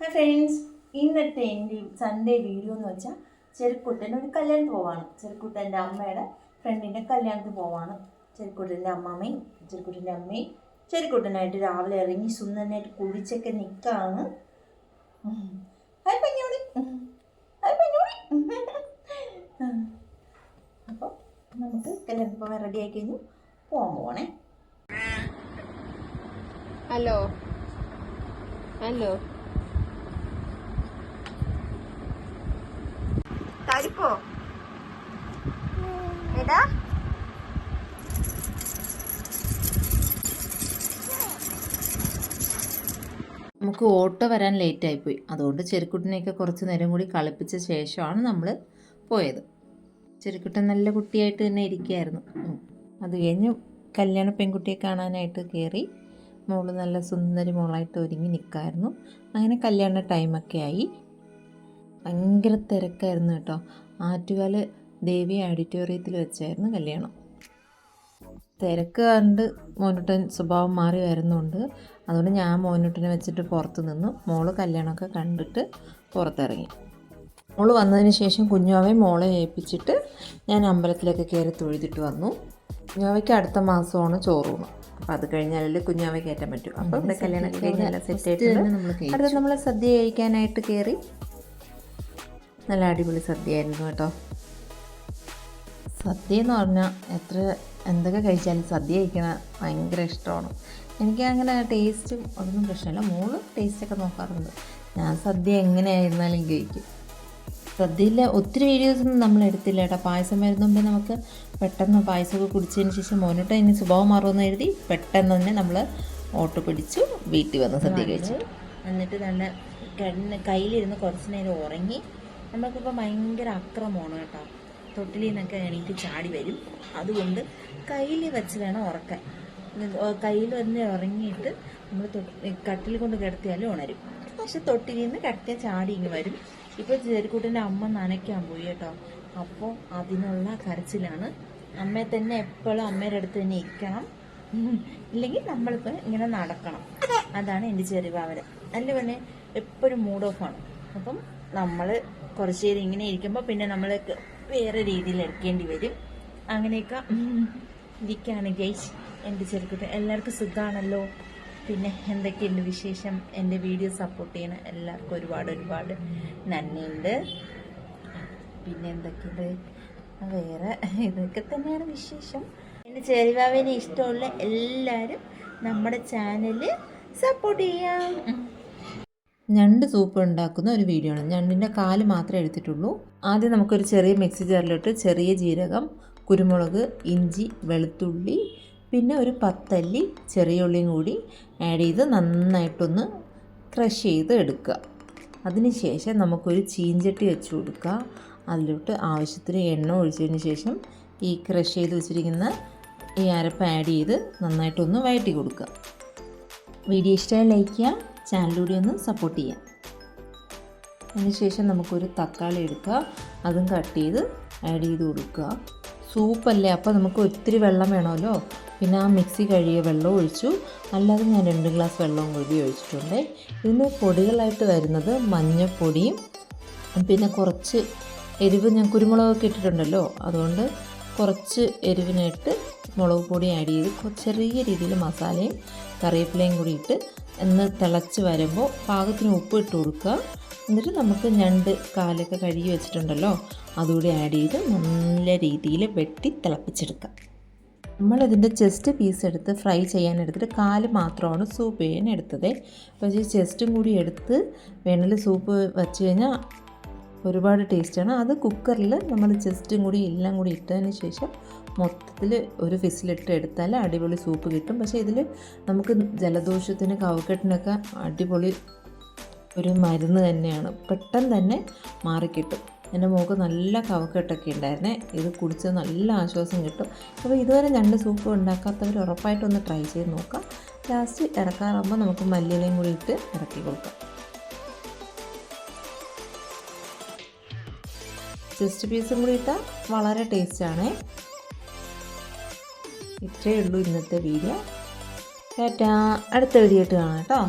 Hi friends ഇന്നത്തെ എന്റെ Sunday video എന്ന് വെച്ചാൽ ചെറുക്കുട്ടന്റെ ഒരു കല്യാണത്തിന് പോവാണ്. ചെറുക്കുട്ടന്റെ അമ്മയുടെ ഫ്രണ്ടിന്റെ കല്യാണത്തിന് പോവാണ്. ചെറുക്കുട്ടന്റെ അമ്മമ്മയും ചെറുക്കുട്ടന്റെ അമ്മയും ചെറുക്കുട്ടനായിട്ട് രാവിലെ ഇറങ്ങി സുന്ദരനായിട്ട് കുടിച്ചൊക്കെ നിൽക്കാണ് ഹായ് പഞ്ഞോളി. ഹായ് പഞ്ഞോളി. അപ്പോൾ നമുക്ക് കല്യാണത്തിന് പോകാൻ റെഡി കഴിഞ്ഞു. പോകാൻ പോകണേ ഹലോ ഹലോ തരിപ്പോ എടാ. നമുക്ക് ഓട്ടോ വരാൻ ലേറ്റായിപ്പോയി അതുകൊണ്ട് ചെറുക്കുട്ടിനെയൊക്കെ കുറച്ച് നേരം കൂടി കളിപ്പിച്ച ശേഷമാണ് നമ്മൾ പോയത്. ചെറുക്കുട്ടൻ നല്ല കുട്ടിയായിട്ട് തന്നെ ഇരിക്കുകയായിരുന്നു. അത് കഴിഞ്ഞ് കല്യാണ പെൺകുട്ടിയെ കാണാനായിട്ട് കയറി മോൾ നല്ല സുന്ദരി മോളായിട്ട് ഒരുങ്ങി നിൽക്കായിരുന്നു അങ്ങനെ കല്യാണ ടൈമൊക്കെ ആയി. ഭയങ്കര തിരക്കായിരുന്നു കേട്ടോ. ആറ്റുകാൽ ദേവി ഓഡിറ്റോറിയത്തിൽ വെച്ചായിരുന്നു കല്യാണം. തിരക്ക് കണ്ട് മോനുട്ടൻ സ്വഭാവം മാറി വരുന്നുണ്ട്. അതുകൊണ്ട് ഞാൻ മോനുട്ടനെ വെച്ചിട്ട് പുറത്ത് നിന്നു. മോൾ കല്യാണമൊക്കെ കണ്ടിട്ട് പുറത്തിറങ്ങി. മോൾ വന്നതിന് ശേഷം കുഞ്ഞാവയെ മോളെ ഏൽപ്പിച്ചിട്ട് ഞാൻ അമ്പലത്തിലൊക്കെ കയറി തൊഴുതിട്ട് വന്നു. കുഞ്ഞാവയ്ക്ക് അടുത്ത മാസമാണ് ചോറൂണ് അപ്പം അത് കഴിഞ്ഞാലല്ലേ കുഞ്ഞാവെ കയറ്റാൻ പറ്റും. അപ്പം ഇവിടെ കല്യാണം കഴിഞ്ഞാൽ സെറ്റ് ആയിട്ട് അടുത്ത നമ്മൾ സദ്യ കഴിക്കാനായിട്ട് കയറി നല്ല അടിപൊളി സദ്യ ആയിരുന്നു കേട്ടോ. സദ്യ എന്ന് പറഞ്ഞാൽ എത്ര എന്തൊക്കെ കഴിച്ചാലും സദ്യ കഴിക്കണ ഭയങ്കര ഇഷ്ടമാണ്. എനിക്ക് അങ്ങനെ ടേസ്റ്റും അതൊന്നും പ്രശ്നമില്ല. മോൾ ടേസ്റ്റൊക്കെ നോക്കാറുണ്ട്. ഞാൻ സദ്യ എങ്ങനെയായിരുന്നാലും കഴിക്കും. സദ്യയിൽ ഒത്തിരി വീഡിയോസൊന്നും നമ്മൾ എടുത്തില്ല കേട്ടോ. പായസം വരുന്നുമ്പേ നമുക്ക് പെട്ടെന്ന് പായസമൊക്കെ കുടിച്ചതിന് ശേഷം മോനോട്ട് ഇനി സ്വഭാവം മാറുമെന്ന് എഴുതി പെട്ടെന്ന് തന്നെ നമ്മൾ ഓട്ടോ പിടിച്ചു വീട്ടിൽ വന്ന് സദ്യ കഴിച്ചു. എന്നിട്ട് നല്ല കണ്ണ് കയ്യിലിരുന്ന് കുറച്ച് നേരം ഉറങ്ങി നമുക്കിപ്പോൾ ഭയങ്കര അക്രമമാണ് കേട്ടോ. തൊട്ടിലിൽ നിന്നൊക്കെ എണീറ്റ് ചാടി വരും. അതുകൊണ്ട് കയ്യിൽ വെച്ച് വേണം ഉറക്കാൻ. കയ്യിൽ വന്ന് ഉറങ്ങിയിട്ട് നമ്മൾ കട്ടിൽ കൊണ്ട് കിടത്തിയാലും ഉണരും. പക്ഷെ തൊട്ടിലിൽ നിന്ന് കിടത്തിയ ചാടി ഇങ്ങ് വരും. ഇപ്പോൾ ചെറുക്കുട്ടന്റെ അമ്മ നനയ്ക്കാൻ പോയി കേട്ടോ. അപ്പോൾ അതിനുള്ള കരച്ചിലാണ്. അമ്മയെ തന്നെ എപ്പോഴും അമ്മയുടെ അടുത്ത് തന്നെ ഇരിക്കണം. ഇല്ലെങ്കിൽ നമ്മളിപ്പോൾ ഇങ്ങനെ നടക്കണം. അതാണ് എന്റെ ഭാവന. അല്ല പിന്നെ? എപ്പോഴും മൂഡ് ഓഫ് ആണ്. അപ്പം നമ്മൾ കുറച്ച് നേരം ഇങ്ങനെ ഇരിക്കുമ്പോൾ പിന്നെ നമ്മൾ വേറെ രീതിയിൽ എടുക്കേണ്ടി വരും. അങ്ങനെയൊക്കെ ഇരിക്കുകയാണ് ഗൈസ് എന്റെ ചെറുക്കത്ത് എല്ലാവർക്കും സുഖമാണല്ലോ പിന്നെ എന്തൊക്കെയുണ്ട് വിശേഷം? എന്റെ വീഡിയോ സപ്പോർട്ട് ചെയ്യുന്ന എല്ലാവർക്കും ഒരുപാട് ഒരുപാട് നന്ദിയുണ്ട്. പിന്നെ എന്തൊക്കെയുണ്ട്? വേറെ ഇതൊക്കെ തന്നെയാണ് വിശേഷം. എന്റെ ചെറുവാവിനെ ഇഷ്ടമുള്ള എല്ലാവരും നമ്മുടെ ചാനൽ സപ്പോർട്ട് ചെയ്യാം. ഞണ്ട് സൂപ്പ് ഉണ്ടാക്കുന്ന ഒരു വീഡിയോ ആണ്. ഞണ്ടിന്റെ കാൽ മാത്രമേ എടുത്തിട്ടുള്ളൂ. ആദ്യം നമുക്കൊരു ചെറിയ മിക്സി ജാറിലിട്ട് ചെറിയ ജീരകം കുരുമുളക് ഇഞ്ചി വെളുത്തുള്ളി പിന്നെ ഒരു പത്തല്ലി ചെറിയ ഉള്ളിയും കൂടി ആഡ് ചെയ്ത് നന്നായിട്ടൊന്ന് ക്രഷ് ചെയ്ത് എടുക്കുക. അതിനുശേഷം നമുക്കൊരു ചീഞ്ചട്ടി വെച്ച് കൊടുക്കുക. അതിലോട്ട് ആവശ്യത്തിന് എണ്ണ ഒഴിച്ചതിന് ശേഷം ഈ ക്രഷ് ചെയ്ത് വെച്ചിരിക്കുന്ന ഈ അരപ്പ് ആഡ് ചെയ്ത് നന്നായിട്ടൊന്ന് വഴറ്റി കൊടുക്കുക. വീഡിയോ ഇഷ്ടമായി ലൈക്ക് ചെയ്യുക. ചാനലിലൂടെ ഒന്ന് സപ്പോർട്ട് ചെയ്യാം. അതിനുശേഷം നമുക്കൊരു തക്കാളി എടുക്കുക. അതും കട്ട് ചെയ്ത് ആഡ് ചെയ്ത് കൊടുക്കുക. സൂപ്പല്ലേ അപ്പോൾ നമുക്ക് ഒത്തിരി വെള്ളം വേണമല്ലോ? പിന്നെ ആ മിക്സി കഴുകിയ വെള്ളം ഒഴിച്ചു. അല്ലാതെ ഞാൻ രണ്ട് ഗ്ലാസ് വെള്ളവും കൂടി ഒഴിച്ചിട്ടുണ്ട് ഇതിന് പൊടികളായിട്ട് വരുന്നത് മഞ്ഞൾപ്പൊടിയും പിന്നെ കുറച്ച് എരിവ് ഞാൻ കുരുമുളകൊക്കെ ഇട്ടിട്ടുണ്ടല്ലോ? അതുകൊണ്ട് കുറച്ച് എരിവിനായിട്ട് മുളക് പൊടി ആഡ് ചെയ്ത് ചെറിയ രീതിയിൽ മസാലയും കറിവേപ്പിലയും കൂടി ഇട്ട് ഒന്ന് തിളച്ച് വരുമ്പോൾ പാകത്തിന് ഉപ്പ് ഇട്ട് കൊടുക്കുക. എന്നിട്ട് നമുക്ക് ഞണ്ട് കാലൊക്കെ കഴുകി വെച്ചിട്ടുണ്ടല്ലോ അതുകൂടി ആഡ് ചെയ്ത് നല്ല രീതിയിൽ വെട്ടി തിളപ്പിച്ചെടുക്കാം നമ്മളിതിന്റെ ചെസ്റ്റ് പീസ് എടുത്ത് ഫ്രൈ ചെയ്യാൻ എടുത്തിട്ട് കാൽ മാത്രമാണ് സൂപ്പ് ചെയ്യാൻ എടുത്തത്. പക്ഷേ ചെസ്റ്റും കൂടി എടുത്ത് വേണമെങ്കിൽ സൂപ്പ് വെച്ച് കഴിഞ്ഞാൽ ഒരുപാട് ടേസ്റ്റാണ്. അത് കുക്കറിൽ നമ്മൾ ചെസ്റ്റും കൂടി എല്ലാം കൂടി ഇട്ടതിന് ശേഷം മൊത്തത്തിൽ ഒരു ഫിസിലിട്ട് എടുത്താൽ അടിപൊളി സൂപ്പ് കിട്ടും. പക്ഷേ ഇതിൽ നമുക്ക് ജലദോഷത്തിന് കവക്കെട്ടിനൊക്കെ അടിപൊളി ഒരു മരുന്ന് തന്നെയാണ്. പെട്ടെന്ന് തന്നെ മാറിക്കിട്ടും. എന്റെ മുഖം നല്ല കവക്കെട്ടൊക്കെ ഉണ്ടായിരുന്നേ. ഇത് കുടിച്ച് നല്ല ആശ്വാസം കിട്ടും. അപ്പോൾ ഇതുവരെ രണ്ട് സൂപ്പ് ഉണ്ടാക്കാത്തവർ ഉറപ്പായിട്ടൊന്ന് ട്രൈ ചെയ്ത് നോക്കാം. ലാസ്റ്റ് ഇറക്കാറാകുമ്പോൾ നമുക്ക് മല്ലിയിലയും കൂടി ഇട്ട് ഇറക്കി കൊടുക്കാം. ചെസ്റ്റ് പീസും കൂടി ഇട്ടാൽ വളരെ ടേസ്റ്റാണ് ഇത്രയേ ഉള്ളൂ ഇന്നത്തെ വീഡിയോ ടാറ്റാ. അടുത്ത വീഡിയോ ആയിട്ട് കാണാം കേട്ടോ.